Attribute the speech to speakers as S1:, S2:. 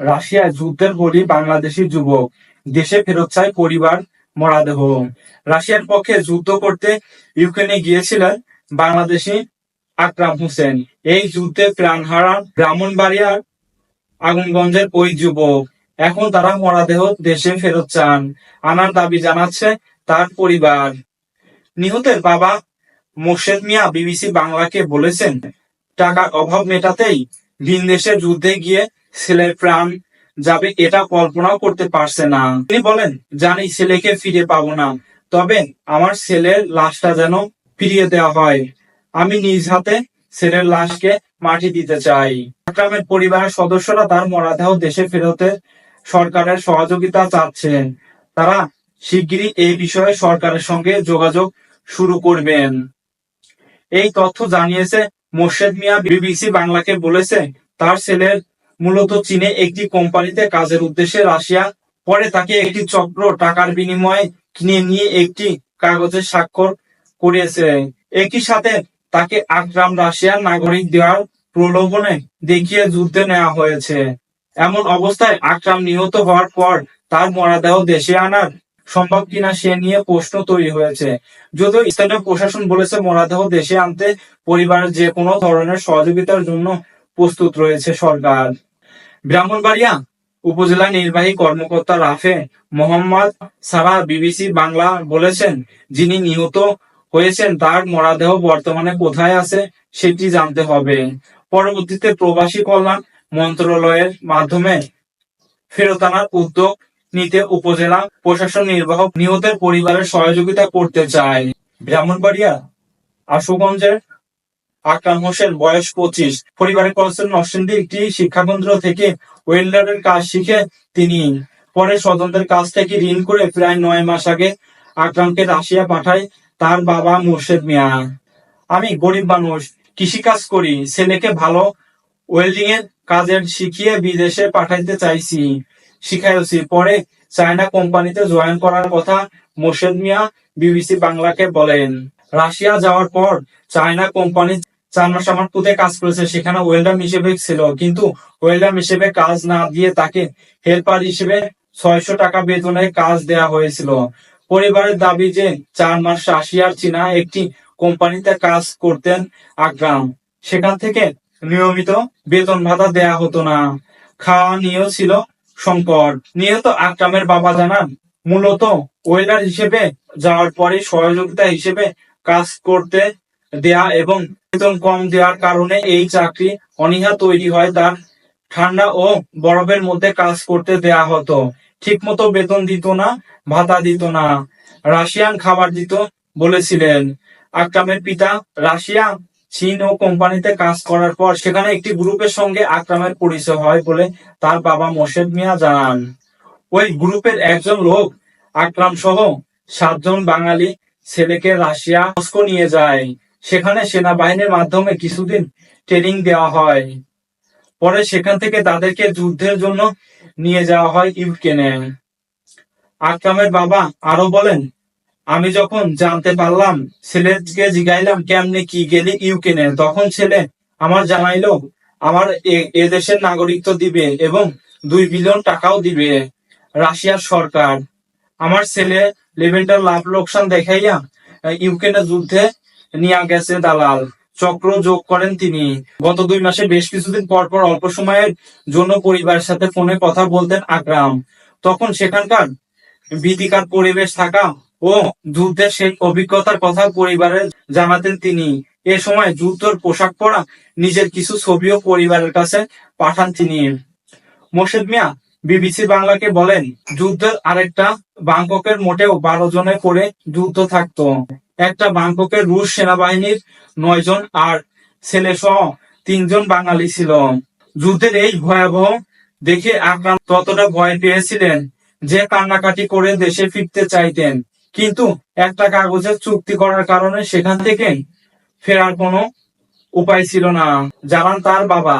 S1: রাশিয়ায় যুদ্ধের বলি বাংলাদেশি যুবক। দেশে ফেরত চায় পরিবার, মরাদেহ। রাশিয়ার পক্ষে যুদ্ধ করতে ইউক্রেনে গিয়েছিলেন বাংলাদেশি আকরাম হোসেন। এই যুদ্ধে প্রাণ হারান ব্রাহ্মণবাড়িয়ার আগুনগঞ্জের ওই যুবক। এখন তারা মরাদেহ দেশে ফেরত চান। আনার দাবি জানাচ্ছে তার পরিবার। নিহতের বাবা মোর্শেদ মিয়া বিবিসি বাংলাকে বলেছেন, টাকার অভাব মেটাতেই ভিন দেশে যুদ্ধে গিয়ে ছেলের প্রাণ যাবে এটা কল্পনাও করতে পারছে না। তিনি বলেন, জানি ছেলেকে ফিরে পাবো না, তবে আমার ছেলের লাশটা যেন ফিরিয়ে দেওয়া হয়। আমি নিজ হাতে ছেলের লাশকে মাটি দিতে চাই। আকরামের পরিবারের সদস্যরা তার মরাদেহ দেশে ফেরতে সরকারের সহযোগিতা চাচ্ছেন। তারা শিগগিরই এই বিষয়ে সরকারের সঙ্গে যোগাযোগ শুরু করবেন। এই তথ্য জানিয়েছে মোর্শেদ মিয়া, বিবিসি বাংলাকে বলেছে, তার ছেলের মূলত চীনে একটি কোম্পানিতে কাজের উদ্দেশ্যে রাশিয়া, পরে তাকে একটি চক্র টাকার বিনিময়ে কিনে নিয়ে একটি কাগজে স্বাক্ষর করিয়েছে একই সাথে তাকে আকরাম রাশিয়ার নাগরিক দেওয়ার প্রলোভনে দেখিয়ে যুদ্ধে নেওয়া হয়েছে। এমন অবস্থায় আকরাম নিহত হওয়ার পর তার মরাদেহ দেশে আনার সম্ভব কিনা সে নিয়ে প্রশ্ন তৈরি হয়েছে। যদিও স্থানীয় প্রশাসন বলেছে, মরাদেহ দেশে আনতে পরিবারের যে কোনো ধরনের সহযোগিতার জন্য প্রস্তুত রয়েছে সরকার। ব্রাহ্মণবাড়িয়া উপজেলা নির্বাহী কর্মকর্তা রাফে মোহাম্মদ সারা বিবিসি বাংলা বলেছেন, যিনি নিহত হয়েছেন তার মরাদেহ বর্তমানে কোথায় আছে সেটি জানতে হবে। পরবর্তীতে প্রবাসী কল্যাণ মন্ত্রণালয়ের মাধ্যমে ফেরত আনার উদ্যোগ নিতে উপজেলা প্রশাসন নির্বাহক নিহতের পরিবারের সহযোগিতা করতে চায়। ব্রাহ্মণবাড়িয়া, আশুগঞ্জের আকরাম হোসেন, বয়স পঁচিশ। পরিবারের করেছেন নরসিংদী একটি শিক্ষাকেন্দ্র থেকে ওয়েল্ডারের কাজ শিখে তিনি পরে স্বজনদের কাছ থেকে ঋণ করে প্রায় নয় মাস আগে আকরামকে রাশিয়া পাঠায় তার বাবা মুর্শেদ মিয়া। আমি গরিব মানুষ, কৃষিকাজ করি, ছেলেকে ভালো ওয়েল্ডিং এর কাজের শিখিয়ে বিদেশে পাঠাইতে চাইছি শিখাইছি পরে চায়না কোম্পানিতে জয়েন করার কথা মোর্শেদ মিয়া বিবিসি বাংলাকে বলেন। রাশিয়া যাওয়ার পর চায়না কোম্পানি চার মাস আমার পুঁতে কাজ করেছে, সেখানে ওয়েল্ডার হিসেবে ছিল। কিন্তু ওয়েল্ডার হিসেবে কাজ না দিয়ে তাকে হেল্পার হিসেবে ছয়শো টাকা বেতনে কাজ দেয়া হয়েছিল। পরিবারের দাবি যে চার মাস রাশিয়ার চীনা একটি কোম্পানিতে কাজ করতেন আগ্রাম। সেখান থেকে নিয়মিত বেতন ভাতা দেয়া হতো না। খাওয়া নিয়েও ছিল সংকট। নিহত আকরামের বাবা জানান, মূলত ওয়েলার হিসেবে যাওয়ার পরে সহযোগিতা হিসেবে কাজ করতে দেয়া এবং বেতন কম দেওয়ার কারণে এই চাকরি অনীহা তৈরি হয় তার ঠান্ডা ও বরফের মধ্যে কাজ করতে দেয়া হতো। ঠিকমতো বেতন দিত না, ভাতা দিত না। রাশিয়ান খাবার দিত বলেছিলেন। আকরামের পিতা রাশিয়া, চীন ও কোম্পানিতে কাজ করার পর সেখানে একটি গ্রুপের সঙ্গে আকরামের পরিচয় হয় বলে তার বাবা মোর্শেদ মিয়া জানান। ওই গ্রুপের একজন লোক আকরাম সহ সাতজন বাঙালি ছেলেকে রাশিয়া, মস্কো নিয়ে যায়। সেখানে সেনাবাহিনীর মাধ্যমে কিছুদিন ট্রেনিং দেওয়া হয়। পরে সেখান থেকে তাদেরকে যুদ্ধের জন্য নিয়ে যাওয়া হয় ইউক্রেনে। আকরামের বাবা আরও বলেন, আমি যখন জানতে পারলাম ছেলেকে জিগাইলাম, কেমনে কি গেলি ইউক্রেনে, তখন ছেলে আমার জানাইলো, আমার এ- এ দেশের নাগরিকত্ব দিবে এবং দুই বিলিয়ন টাকাও দিবে, রাশিয়ার সরকার। আমার ছেলে লেভেলটার লাভ লোকসান দেখাইয়া ইউক্রেনের যুদ্ধে নিয়ে গেছে দালাল। চক্র যোগ করেন তিনি। গত দুই মাসে বেশ কিছুদিন পর পর অল্প সময়ের জন্য পরিবারের সাথে ফোনে কথা বলতেন আকরাম। তখন সেখানকার ভীতিকর পরিবেশ থাকা ও যুদ্ধের সেই অভিজ্ঞতার কথা পরিবারের জানাতেন তিনি। এ সময় যুদ্ধের পোশাক পরা নিজের কিছু ছবিও পরিবারের কাছে পাঠান তিনি। মোর্শেদ মিয়া বিবিসি বাংলাকে বলেন, যুদ্ধের আরেকটা বাংককের মোটেও বারো জনে করে যুদ্ধ থাকতো। একটা বাংককের রুশ সেনাবাহিনীর নয় জন আর ছেলে সহ তিনজন বাঙালি ছিল। যুদ্ধের এই ভয়াবহ দেখে আকরাম ততটা ভয় পেয়েছিলেন যে কান্নাকাটি করে দেশে ফিরতে চাইতেন। কিন্তু একটা কাগজের চুক্তি করার কারণে সেখান থেকে ফেরার কোনো উপায় ছিল না। জানান তার বাবা।